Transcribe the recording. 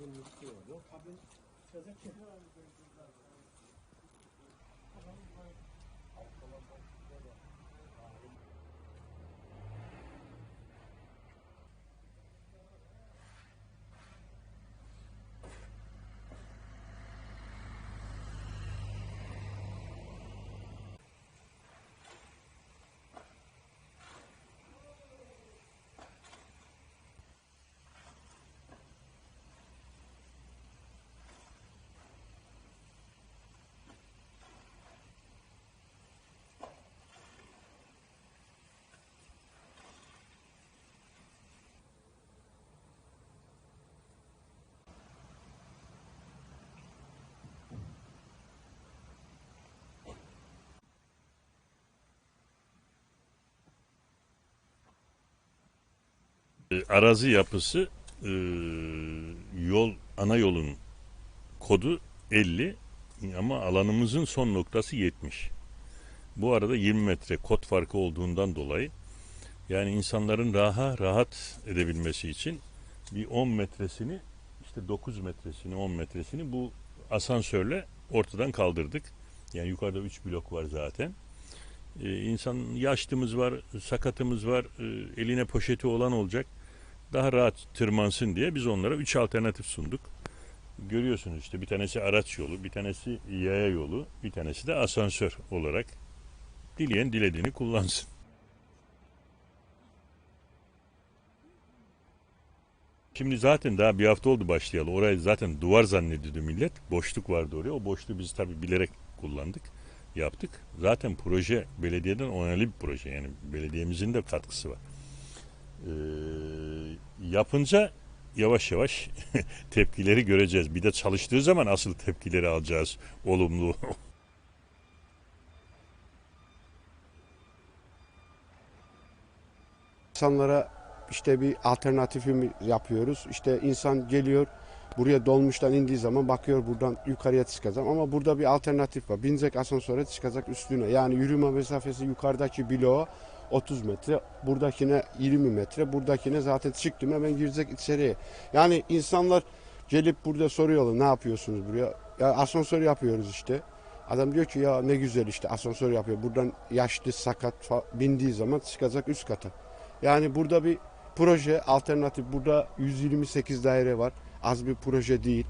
E, arazi yapısı e, yol ana yolun kodu 50 ama alanımızın son noktası 70. Bu arada 20 metre kod farkı olduğundan dolayı yani insanların raha rahat edebilmesi için bir 10 metresini işte 9 metresini 10 metresini bu asansörle ortadan kaldırdık. Yani yukarıda 3 blok var zaten. Ee, insan yaşlımız var, sakatımız var, e, eline poşeti olan olacak. Daha rahat tırmansın diye biz onlara 3 alternatif sunduk. Görüyorsunuz işte bir tanesi araç yolu, bir tanesi yaya yolu, bir tanesi de asansör olarak dileyen dilediğini kullansın. Şimdi zaten daha bir hafta oldu başlayalı. Orayı zaten duvar zannediyordu millet. Boşluk vardı oraya. O boşluğu biz tabii bilerek kullandık, yaptık. Zaten proje belediyeden onaylı bir proje. Yani belediyemizin de katkısı var. Ee, yapınca yavaş yavaş tepkileri göreceğiz. Bir de çalıştığı zaman asıl tepkileri alacağız. Olumlu. İnsanlara işte bir alternatifimi yapıyoruz. İşte insan geliyor buraya dolmuştan indiği zaman bakıyor buradan yukarıya çıkacağım ama burada bir alternatif var. Binecek asansöre çıkacak üstüne. Yani yürüme mesafesi yukarıdaki bloğa 30 metre, buradakine 20 metre, buradakine zaten çıktım hemen girecek içeriye. Yani insanlar gelip burada soruyorlar ne yapıyorsunuz buraya? Ya asansör yapıyoruz işte. Adam diyor ki ya ne güzel işte asansör yapıyor. Buradan yaşlı sakat bindiği zaman çıkacak üst kata. Yani burada bir proje alternatif burada 128 daire var. Az bir proje değil.